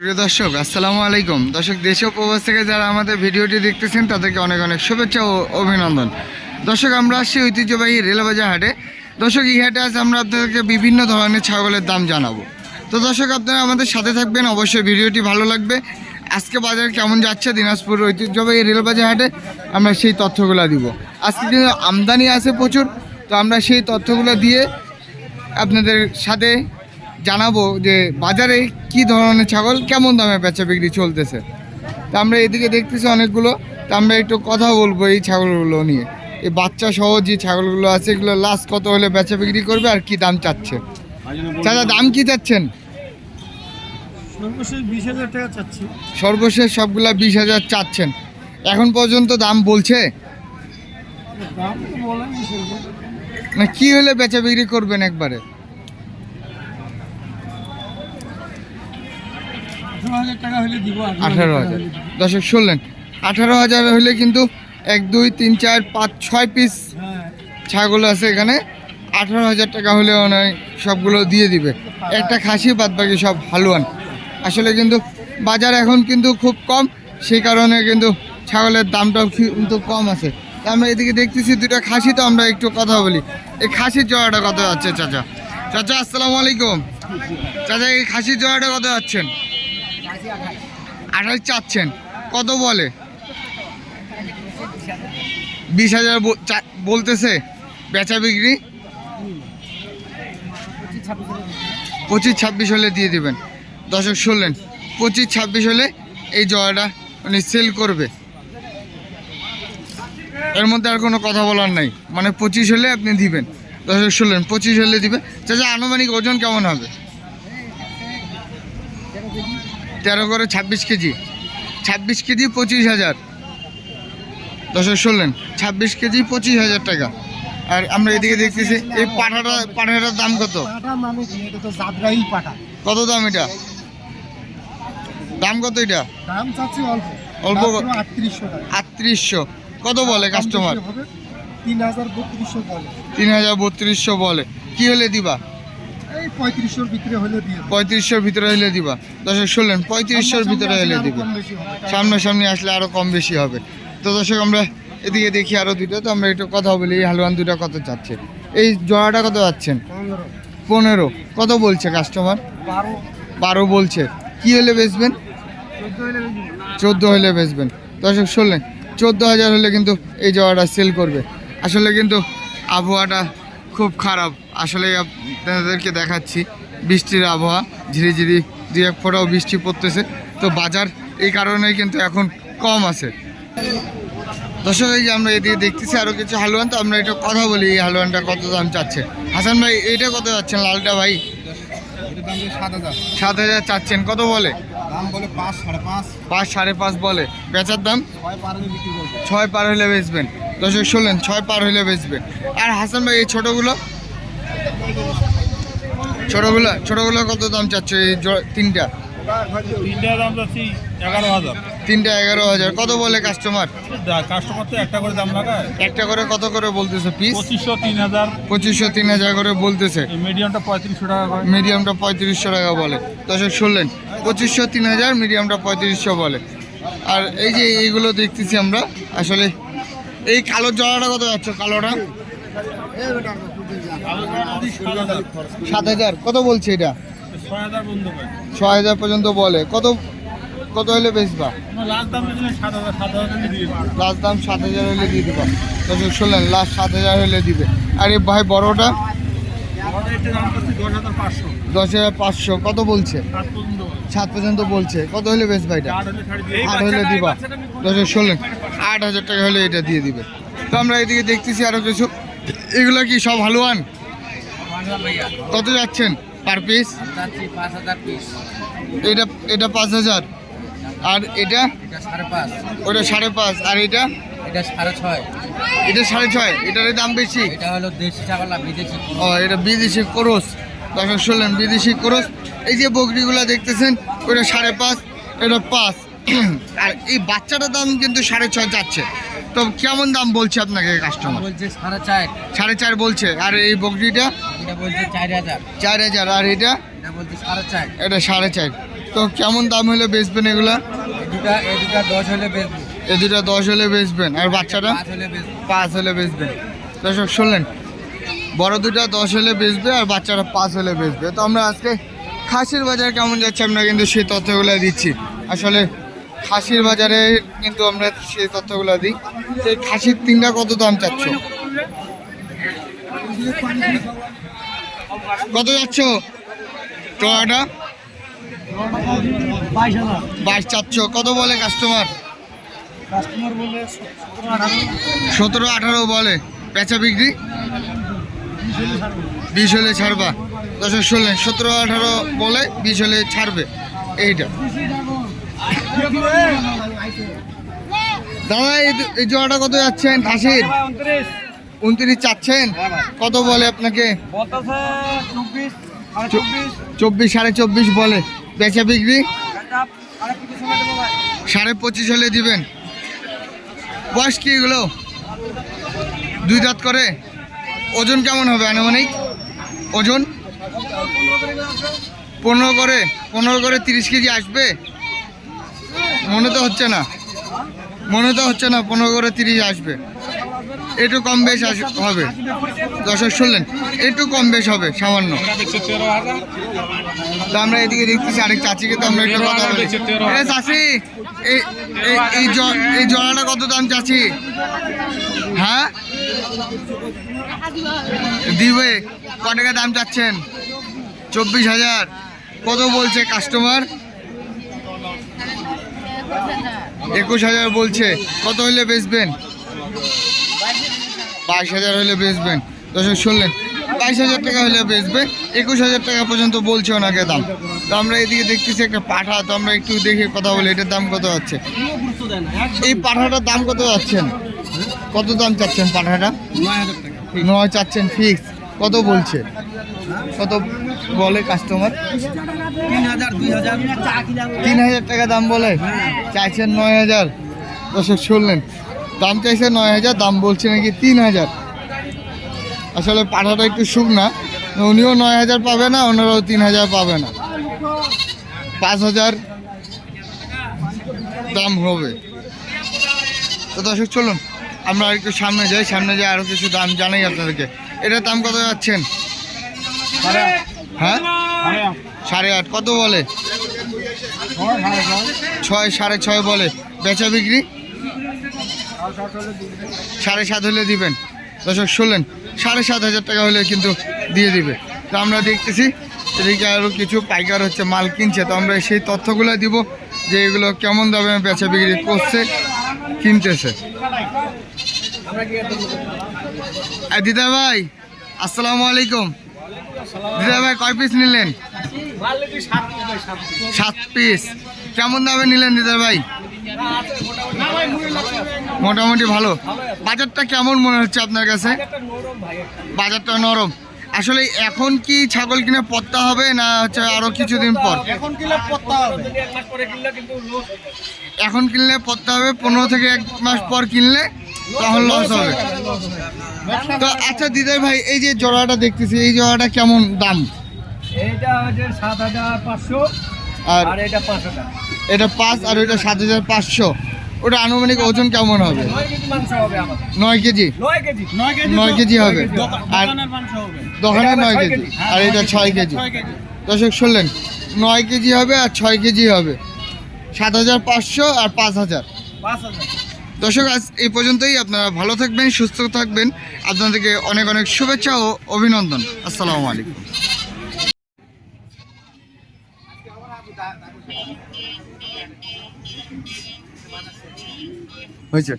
প্রিয় দর্শক, আসসালামু আলাইকুম। দর্শক, দেশ প্রবাস থেকে যারা আমাদের ভিডিওটি দেখতেছেন, তাদেরকে অনেক অনেক শুভেচ্ছা ও অভিনন্দন। দর্শক, আমরা আসছি ঐতিহ্যবাহী রেলবাজার হাটে। দর্শক, এই হাটে আজ আমরা আপনাদেরকে বিভিন্ন ধরনের ছাগলের দাম জানাব। তো দর্শক, আপনারা আমাদের সাথে থাকবেন। অবশ্যই ভিডিওটি ভালো লাগবে। আজকে বাজার কেমন যাচ্ছে দিনাজপুর ঐতিহ্যবাহী রেলবাজার হাটে, আমরা সেই তথ্যগুলো দিব। আজকে কিন্তু আমদানি আছে প্রচুর। তো আমরা সেই তথ্যগুলো দিয়ে আপনাদের সাথে জানাব যে বাজারে কি ধরনের ছাগল কেমন দামে বেচা বিক্রি চলতেছে। তা আমরা এদিকে দেখতেছি অনেকগুলো। তা আমরা একটু কথা বলব এই ছাগলগুলো নিয়ে। এই বাচ্চা সহ যে ছাগলগুলো আছে এগুলো লাস্ট কত হলে বেচা বিক্রি করবে আর কি দাম চাচ্ছে? চাচা দাম কি চাচ্ছেন? সর্বশেষ সবগুলা বিশ হাজার চাচ্ছেন। এখন পর্যন্ত দাম বলছে? না কি হলে বেচা বিক্রি করবেন একবারে? হাজার টাকা হলে দিব আঠারো হাজার দর্শক শুনলেন আঠারো হাজার হলে কিন্তু এক দুই তিন চার পাঁচ ছয় পিস হ্যাঁ। ছাগল আছে এখানে। আঠারো হাজার টাকা হলে ওনার সবগুলো দিয়ে দিবে। একটা খাসি বাদ বাকি সব হালুয়ান। আসলে কিন্তু বাজার এখন কিন্তু খুব কম সেই কারণে কিন্তু ছাগলের দামটাও কিন্তু কম আছে। আমরা এদিকে দেখতেছি দুটা খাসি তো আমরা একটু কথা বলি। এই খাসির জোড়াটা কত যাচ্ছে চাচা? চাচা আসসালামু আলাইকুম। চাচা এই খাসির জোড়াটা কত যাচ্ছেন? আঠাশ চাচ্ছেন। কত বলে? বিশ হাজার বলতেছে, বেচা বিক্রি? পঁচিশ ছাব্বিশ হলে দিয়ে দিবেন। দর্শক, শুনলেন, পঁচিশ ছাব্বিশ হলে এই জয়াটা উনি সেল করবে। এর মধ্যে আর কোনো কথা বলার নাই। মানে পঁচিশ হলে আপনি দিবেন। দর্শক, শুনলেন, পঁচিশ হলে দিবেন। চাচা, আনুমানিক ওজন কেমন হবে? তেরো করে ছাব্বিশ কেজি। ছাব্বিশ কেজি পঁচিশ হাজার। দর্শক শুনলেন ছাব্বিশ কেজি পঁচিশ হাজার টাকা। আর আমরা এদিকে দেখতেছি এই পাঠাটা পাঠাটার দাম কত? মানে কত দাম এটা? দাম কত এটা? অল্প? আটত্রিশশো কত বলে কাস্টমার তিন হাজার বত্রিশশো বলে। তিন হাজার বত্রিশশো বলে। কি হলে দিবা? পঁয়ত্রিশশোর ভিতরে হলে দিয়ে পঁয়ত্রিশশোর ভিতরে হলে দিবা। দর্শক শুনলেন পঁয়ত্রিশশোর ভিতরে হলে দিবে। সামনাসামনি আসলে আরও কম বেশি হবে। তো দর্শক আমরা এদিকে দেখি আরও দুটো তো আমরা একটু কথা বলি এই হালুয়ান দুটো কত চাচ্ছে? এই জোড়াটা কত যাচ্ছেন? পনেরো। কত বলছে কাস্টমার বারো। বলছে। কি হলে বেচবেন। চোদ্দ হলে বেচবেন। দর্শক শুনলেন চোদ্দ হাজার হলে কিন্তু এই জোড়াটা সেল করবে। আসলে কিন্তু আবহাওয়াটা খুব খারাপ। আসলে আপনাদেরকে দেখাচ্ছি বৃষ্টির আবহাওয়া। ঝিরি ঝিরি দু এক ফোটাও বৃষ্টি পড়তেছে। তো বাজার এই কারণেই কিন্তু এখন কম আছে। দর্শক, এই যে আমরা এদিকে দেখতেছি আরও কিছু হালুয়ান, তো আমরা এটা কথা বলি এই হালুয়ানটা কত দাম চাচ্ছে। হাসান ভাই, এইটা কত যাচ্ছেন? লালটা ভাই? সাত হাজার চাচ্ছেন। কত বলে? পাঁচ সাড়ে পাঁচ। বলে। বেচার দাম? ছয় পার হলে বেচবেন। দর্শক শুনলেন ছয় পার হলে বেচবেন আর হাসান ভাই এই ছোটোগুলো? ছোটোগুলো ছোটোগুলো কত দাম চাচ্ছ? এই তিনটা। তিনটা দাম যাচ্ছি এগারো হাজার। তিনটা এগারো হাজার। কত বলে কাস্টমার কাস্টমার তো একটা করে দাম লাগায় একটা করে কত করে বলতেছে পিস পঁচিশশো তিন হাজার। পঁচিশশো তিন হাজার করে বলতেছে। মিডিয়ামটা পঁয়ত্রিশশো টাকা করে। মিডিয়ামটা পঁয়ত্রিশশো টাকা বলে। দর্শক শুনলেন পঁচিশশো তিন হাজার মিডিয়ামটা পঁয়ত্রিশশো বলে। আর এই যে এইগুলো দেখতেছি আমরা আসলে এই কালো জড়াটা কত যাচ্ছে? কালোটা? সাত হাজার। কত বলছে এটা? ছয় হাজার পর্যন্ত বলে। কত কত হলে বেচবা? লাস্ট দাম সাত হাজার হলে দিয়ে দিবা। দর্শক শুনলেন লাস্ট সাত হাজার হলে দিবে। আর এই ভাই বড়টা? দশ হাজার পাঁচশো। কত বলছে? সাত পর্যন্ত বলছে। কত হলে বেচবা এটা আট হলে দিবা। আমি দর্শক আট হাজার টাকা হলে এটা দিয়ে দিবে। তো আমরা এদিকে দেখতেছি আরও কিছু। এগুলো কি সব হালুয়ান? কত যাচ্ছেন পার পিস এটা এটা পাঁচ হাজার। আর এটা? ওটা সাড়ে পাঁচ। আর এটা? এটা সাড়ে ছয়। এটা সাড়ে ছয় এটার দাম বেশি? এটা হলো দেশি ও এটা বিদেশি কোরস। দর্শক শুনলেন বিদেশি কোরস। এই যে বকরিগুলো দেখতেছেন ওটা সাড়ে পাঁচ এটা পাঁচ। আর এই বাচ্চাটার দাম কিন্তু সাড়ে ছয় যাচ্ছে। তো কেমন দাম বলছে আপনাকে কাস্টমার বলছে সাড়ে চার। সাড়ে চার বলছে। আর এই বকরিটা? এটা বলছে চার হাজার। চার হাজার। আর এটা? এটা বলছে সাড়ে চার। এটা সাড়ে চার। তো কেমন দাম হলে বেচবেন এগুলা? দুটা দশ হলে বেচবো। এ দুটা দশ হলে বেচবেন। আর বাচ্চাটা? পাঁচ হলে পাঁচ হলে বেচবেন। দর্শক শুনলেন। বড় দুটা দশ হলে বেচবে আর বাচ্চারা পাঁচ হলে বেচবে। তো আমরা আজকে খাসির বাজার কেমন যাচ্ছে আমরা কিন্তু সেই তথ্যগুলো দিচ্ছি। আসলে খাসির বাজারে কিন্তু আমরা সেই তথ্যগুলো দিই। এই খাসির তিনটা কত দাম চাচ্ছ? কত যাচ্ছ? টোয়াটা বাইশ চাচ্ছ। কত বলে কাস্টমার সতেরো আঠারো বলে। পেঁচা বিক্রি? বিশ হলে ছাড়বা। দশক শুনলেন, সতেরো, আঠারো বলে বিশ হলে ছাড়বে। এইটা। দাদা, এই জোড়াটা কত যাচ্ছেন? খাসির উনত্রিশ চাচ্ছেন? কত বলে আপনাকে? চব্বিশ সাড়ে চব্বিশ বলে। বেচা বিক্রি? সাড়ে পঁচিশ হলে দিবেন। বয়স কি এগুলো? দুই দাঁত করে? ওজন কেমন হবে আনুমানিক? ওজন? পনেরো করে পনেরো করে তিরিশ কেজি আসবে? মনে তো হচ্ছে না। মনে তো হচ্ছে না পনেরো করে তিরিশ আসবে। একটু কম বেশ হবে। দর্শক, শুনলেন? একটু কম বেশ হবে, সামান্য। তো আমরা এদিকে দেখতেছি আরেক চাচিকে, তো আমরা একটু কথা বলি। এ চাচি এই এই- এই জ- কত দাম চাচি? হ্যাঁ? দিবে। ক টাকা দাম চাচ্ছেন? চব্বিশ হাজার। কত বলছে কাস্টমার একুশ হাজার বলছে। কত হলে বেচবেন? বাইশ হাজার হলে বেচবেন। দর্শক শুনলেন? বাইশ হাজার টাকা হলে বেচবে। একুশ হাজার টাকা পর্যন্ত বলছে ওনাকে দাম। তো আমরা এদিকে দেখতেছি একটা পাঠা। তো আমরা একটু দেখে কথা বলি এটার দাম কত যাচ্ছে? এই পাঠাটার দাম কত যাচ্ছেন? কত দাম চাচ্ছেন পাঠাটা? নয় চাচ্ছেন ফিক্স কত বলছে? কত বলে কাস্টমার তিন হাজার টাকা দাম বলে? চাইছেন নয় হাজার। দর্শক, শুনলেন। দাম চাইছে নয় হাজার, দাম বলছে নাকি তিন হাজার? আসলে পাঠাটা একটু শুকনা উনিও নয় হাজার পাবে না, ওনারাও তিন হাজার পাবে না। পাঁচ হাজার দাম হবে। তো দর্শক, চলুন। আমরা একটু সামনে যাই সামনে যাই আরও কিছু দাম জানাই আপনাদেরকে। এটার দাম কত যাচ্ছেন? হ্যাঁ? সাড়ে আট। কত বলে? ছয় সাড়ে ছয়। বলে। বেচা বিক্রি? সাড়ে সাত হলে দিবেন। দর্শক শুনলেন সাড়ে সাত হাজার টাকা হলে কিন্তু দিয়ে দিবে। তো আমরা দেখতেছি এদিকে আরও কিছু পাইকার হচ্ছে মাল কিনছে। তো আমরা সেই তথ্যগুলো দিব যে এগুলো কেমন দামে বেচা বিক্রি করছে কিনতেছে। দিদা ভাই আসসালামু আলাইকুম। দিদা ভাই কয় পিস নিলেন? সাত পিস কেমন দামে নিলেন দিদা ভাই মোটামুটি ভালো। বাজারটা কেমন মনে হচ্ছে আপনার কাছে? বাজারটা নরম। আসলে এখন কি ছাগল কিনে পত্তা হবে না হচ্ছে আরও কিছুদিন পর? এখন কিনলে পড়তে হবে। এখন কিনলে পত্তা হবে পনেরো থেকে এক মাস পর কিনলে তখন লস হবে। তো আচ্ছা দিদার ভাই এই যে জোড়াটা দেখতেছি এই জোড়াটা কেমন দাম? এইটা হচ্ছে সাত হাজার পাঁচশো আর এটা পাঁচ হাজার। এটা পাঁচ আর ওইটা সাত হাজার পাঁচশো। ওটা আনুমানিক ওজন কেমন হবে? নয় কেজি মাংস হবে আমাদের। নয় কেজি? হবে। আর দোকানে নয় কেজি। হ্যাঁ, আর এটা ছয় কেজি। ছয় কেজি। দর্শক শুনলেন? নয় কেজি হবে আর ছয় কেজি হবে। সাত হাজার পাঁচশো আর পাঁচ হাজার। পাঁচ হাজার। দর্শক, আজ এই পর্যন্তই। আপনারা ভালো থাকবেন, সুস্থ থাকবেন। আপনাদেরকে অনেক অনেক শুভেচ্ছা ও অভিনন্দন। আসসালামু আলাইকুম। হয়েছে।